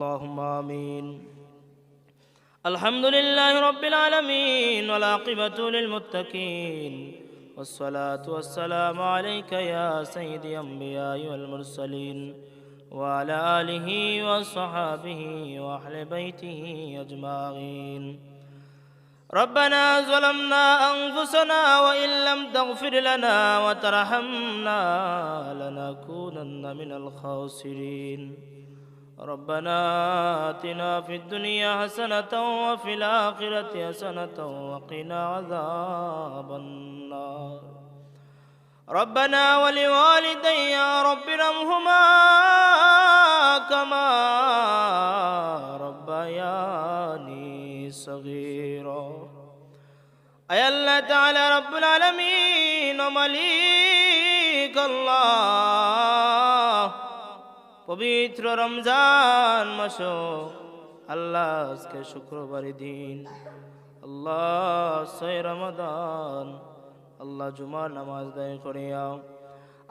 اللهم آمين. الحمد لله رب العالمين والعاقبة للمتقين. والصلاة والسلام عليك يا سيدي أنبياء والمرسلين وعلى آله وصحابه وأهل بيته أجمعين. ربنا ظلمنا أنفسنا وإن لم تغفر لنا وترحمنا لنكونن من الخاسرين. ربنا آتنا في الدنيا حسنة وفي الآخرة حسنة وقنا عذاب النار. ربنا ولوالدي يا رب ارحمهما كما ربياني صغيرا. أي الله تعالى رب العالمين ومليك الله পবিত্র রমজান মাস আল্লাহ আজকে শুক্রবারের দিন। আল্লাহ ছয় রমাদান, আল্লাহ জুমার নামাজ দায় করিয়া,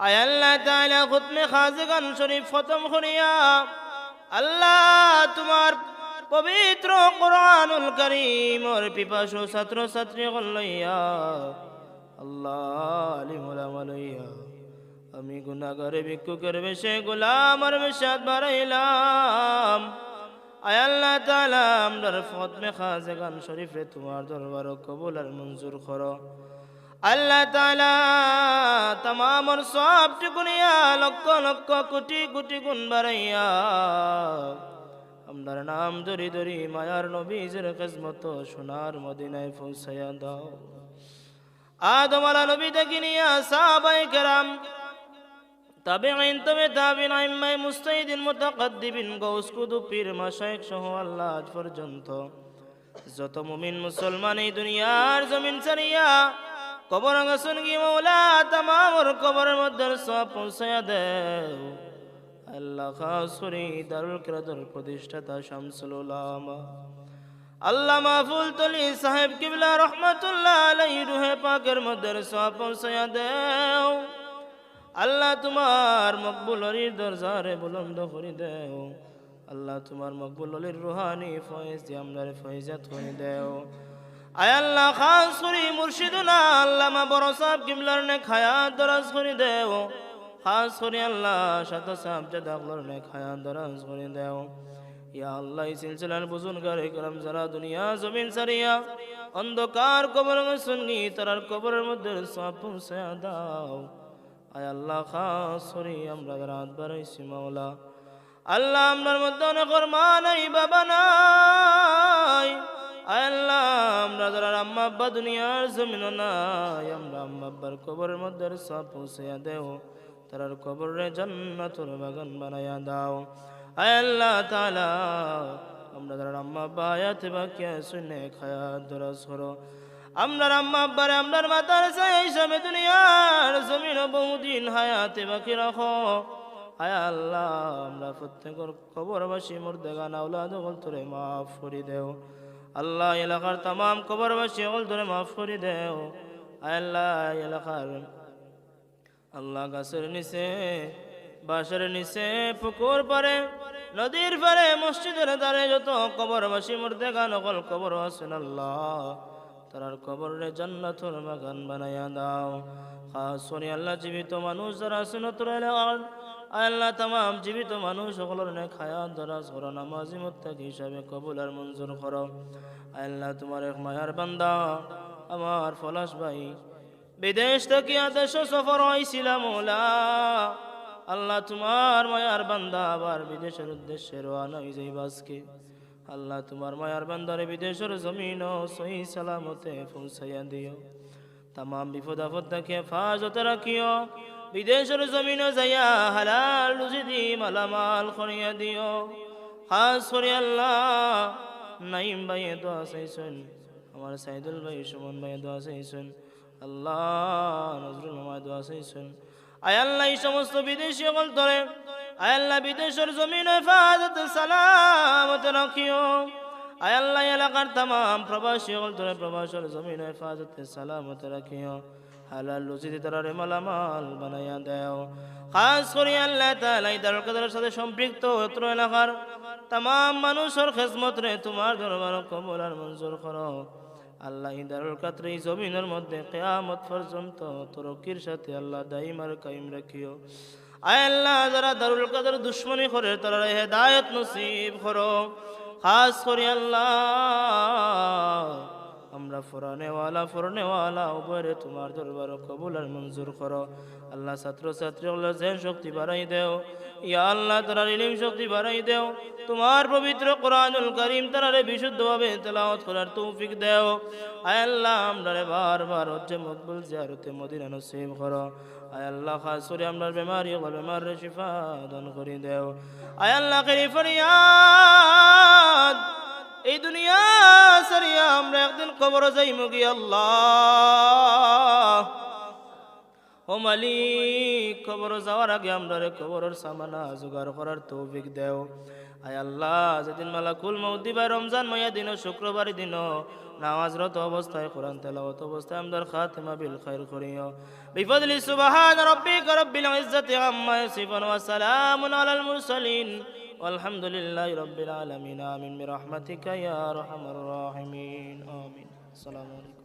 আয় আল্লাহ তাআলা খুতমে খাজগান শরীফ খতম করিয়া, আল্লাহ তোমার পবিত্র কোরআনুল করিম ওর পিপাসু ছাত্র ছাত্রী লইয়া, আল্লাহ আলিমুল লইয়া আমি গুনাগারে ভিক্ষুকের বেশে গোলামার বেশাদ বাড়াইলাম আয় আল্লাহ তাআলা, আমরার ফতমে খাজগান শরীফ রে তোমার দরবার কবুল আর মঞ্জুর করো। আল্লাহ তাআলা তামামর সব টুকুনিয়া লক্ষ লক্ষ কোটি কোটি গুণ বাড়াইয়া আমরার নাম ধরি ধরি মায়ার নবীজের কিসমত সোনার মদিনায় পৌঁছায়া দাও। আদম আলা নবী থেকে নিয়ে সাহাবায়ে কেরাম তাবেঈন তবে তাবিন আইম্মাই মুস্তাহিদিন মুতাকাদ্দিবিন গৌস কুতুব পীর মাশায়েখ সহ আল্লাহ আজ পর্যন্ত। যত মুমিন মুসলমান এই দুনিয়ার জমিন ছাড়িয়া কবর গেছন কি মৌলা তামামর কবরের মধ্যে সব পৌঁছায়া দেও। আল্লাহ খাস করি দারুল কিরাতুল প্রতিষ্ঠাতা শামসুল উলামা আল্লাহ মাহফুল তলি সাহেব কিবলা রহমাতুল্লাহ আলাইহি, রুহে পাকের মধ্যে সব পৌঁছায়া দেও। আল্লাহ তোমার মকবুল অলির দরজারে বুলন্দ করে দেও। আল্লাহ তোমার মকবুল অলির রুহানি ফয়েজ আমরা ফয়েজাত করে দেও। আয় আল্লাহ খাস করি মুর্শিদুনা আল্লাহ মা বড় সাহেব কিমলার নে খায়াত দরাজ করে দেও। খাস করে আল্লাহ শত সাহেব জাদাগলর নে খায়াত দরাজ করে দেও। ইয়া আল্লাহ সিলসিলার বুজুর্গার করম যারা দুনিয়া জমিন সারিয়া অন্ধকার কবর শুননি তারার কবরের মধ্যে সব পৌঁছে দাও। আয় আল্লাহ খাস করি, আমরা রাত বাড়াইছি, মাওলা। আল্লাহ আমরার মধ্যে অনেক বাবা নাই। আয় আল্লাহ, আমরা যারা আম্মা দুনিয়ার জমিন নাই, আমরা আম্মা আব্বার কবরের মধ্যে সব পৌঁছাইয়া দেও। তারার কবরে জান্নাতুর বাগান বানাইয়া দাও। আয় আল্লাহ তাআলা, আমরা যারা আম্মা আব্বা আয়াতে বাকিয়া শুনে খায়াত দরাজ করো। আমরার আম্মা আব্বারে আমরার মাতার চাই হিসাবে দুনিয়ার জমিন বহুদিন হায়াতে বাকি রাখো। হায় আল্লাহ, আমরা প্রত্যেকের কবরবাসী মুর্দেগান আউলাদ হল তোরে মাফ করি দেও। আল্লাহ এলাকার তাম কবরবাসী হল তোরে মাফ করি দেও। আয় আল্লাহ, এলাকার আল্লাহ গাছের নিচে বাসের নিচে, পুকুর পারে নদীর পারে মসজিদের দ্বারে যত কবরবাসী মুর্দেগান অকল কবর আছেন আল্লাহ। তারার কবরে জান্নাতুর বাগান বানাইয়া দাও। খাস আল্লাহ, জীবিত মানুষ যারা আছেন তোর আল্লাহ তাম জীবিত মানুষ সকলের নে খায়া দরাজ করো নামাজি মুত্তাকি হিসাবে কবুল আর মঞ্জুর করো। আল্লাহ, তোমার এক মায়ার বান্দা, আমার ফলাস ভাই। বিদেশ থেকে আদেশ সফর হয়েছিলাম ওলা আল্লাহ, তোমার মায়ার বান্দা, আবার বিদেশের উদ্দেশ্যে হয়ে যাই বাসকে। আল্লাহ তোমার মায়ার বান্দারে বিদেশের জমিন সহি সালামতে পৌঁছাইয়া দিও। তাম বিপদ আপদ থেকে হেফাজতে রাখিও। বিদেশের জমিন যাইয়া হালাল রুজি দি মালামাল করিয়া দিও। খাস করে আল্লাহ নাইম ভাইয়ে দোয়া চাইছেন। আমার সাইদুল ভাই, সুমন ভাই দোয়া চাইছেন। আল্লাহ নজরুল মামায় দোয়া চাইছেন। আয় আল্লাহ এই সমস্ত বিদেশি সকল ধরে। আয় আল্লাহ বিদেশের জমিন হেফাজত, সালামত রাখিও। আয় আল্লাহ এলাকার তাম প্রবাসী ধরে প্রবাসের জমিন হেফাজত, সালামত রাখিও। হালাল লুচিতে তারা রে মালামাল বানাইয়া দেও। খাস করে আল্লাহ দারুল কাদের সাথে সম্পৃক্ত অত্র এলাকার তাম মানুষের খেজমত রে তোমার দরবার কবল আর মঞ্জুর করো। আল্লাহ ইদারুল কাতরে এই জমিনের মধ্যে কেয়ামত পর্যন্ত তরকির সাথে আল্লাহ দাইম আর কাইম রাখিও। আল্লাহ যারা দারুল কাদের দুশ্মনী করে তারা হেদায়ত নসিব করো। খাস করি আল্লাহ। আমরা ফরানেওয়ালা, ফরনেওয়ালা উভয়রে তোমার দরবার কবুল আর মঞ্জুর করো। আল্লাহ ছাত্র ছাত্রী জেন শক্তি বাড়াই দেও। ইয়া আল্লাহ তারা ইলিম শক্তি বাড়াই দেও। তোমার পবিত্র কোরআনুল করিম তারারে বিশুদ্ধভাবে তেলাওয়াত করার তৌফিক দেও। আয় আল্লাহ, আমরা বারবার হচ্ছে মকবুল জিয়ারতে মদিনা নসিব করো। আয় আল্লাহ, খাস করে আমরা বেমারি বেমার শিফা দান করে দেও। আয় আল্লাহ করি ফরিয়াদ। কবর যাই মুগি আল্লাহ। ও মালিক, কবর যাওয়ার আগে আমরা কবরের সামানা জোগাড় করার তৌফিক দেও। আয় আল্লাহ, যেদিন মালাকুল মৌদি বা রমজান মাইয়া দিন শুক্রবার দিন, নামাজরত অবস্থায়, কোরআন তেলাওয়াত অবস্থায় আমদার খাতিমা বিল খাইর করিও। বিফদলি সুবহান রাব্বিকা রাব্বিল ইজ্জাতি আম্মা ইয়াসিফুন ওয়া সালামুন আলাল মুরসালিন। আলহামদুলিল্লাহি রাব্বিল আলামিন। আমিন বিরহমাতিকা ইয়া আরহামার রাহিমিন। আমিন। আসসালামু আলাইকুম।